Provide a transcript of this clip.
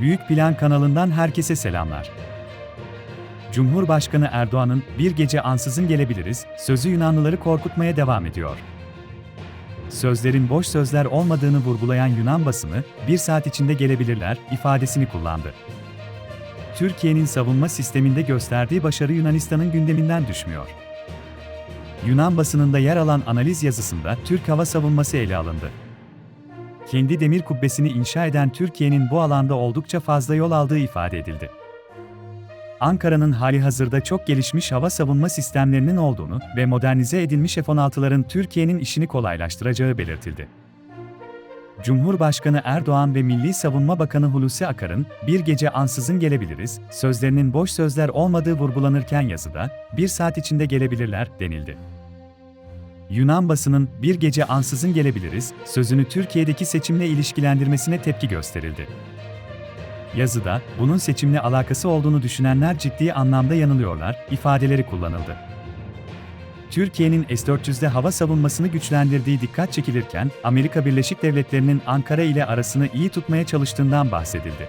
Büyük Plan kanalından herkese selamlar. Cumhurbaşkanı Erdoğan'ın bir gece ansızın gelebiliriz sözü Yunanlıları korkutmaya devam ediyor. Sözlerin boş sözler olmadığını vurgulayan Yunan basını, bir saat içinde gelebilirler ifadesini kullandı. Türkiye'nin savunma sisteminde gösterdiği başarı Yunanistan'ın gündeminden düşmüyor. Yunan basınında yer alan analiz yazısında Türk hava savunması ele alındı. Kendi demir kubbesini inşa eden Türkiye'nin bu alanda oldukça fazla yol aldığı ifade edildi. Ankara'nın hali hazırda çok gelişmiş hava savunma sistemlerinin olduğunu ve modernize edilmiş F-16'ların Türkiye'nin işini kolaylaştıracağı belirtildi. Cumhurbaşkanı Erdoğan ve Milli Savunma Bakanı Hulusi Akar'ın bir gece ansızın gelebiliriz, sözlerinin boş sözler olmadığı vurgulanırken yazıda, bir saat içinde gelebilirler denildi. Yunan basının bir gece ansızın gelebiliriz sözünü Türkiye'deki seçimle ilişkilendirmesine tepki gösterildi. Yazıda, bunun seçimle alakası olduğunu düşünenler ciddi anlamda yanılıyorlar, ifadeleri kullanıldı. Türkiye'nin S-400'de hava savunmasını güçlendirdiği dikkat çekilirken, Amerika Birleşik Devletleri'nin Ankara ile arasını iyi tutmaya çalıştığından bahsedildi.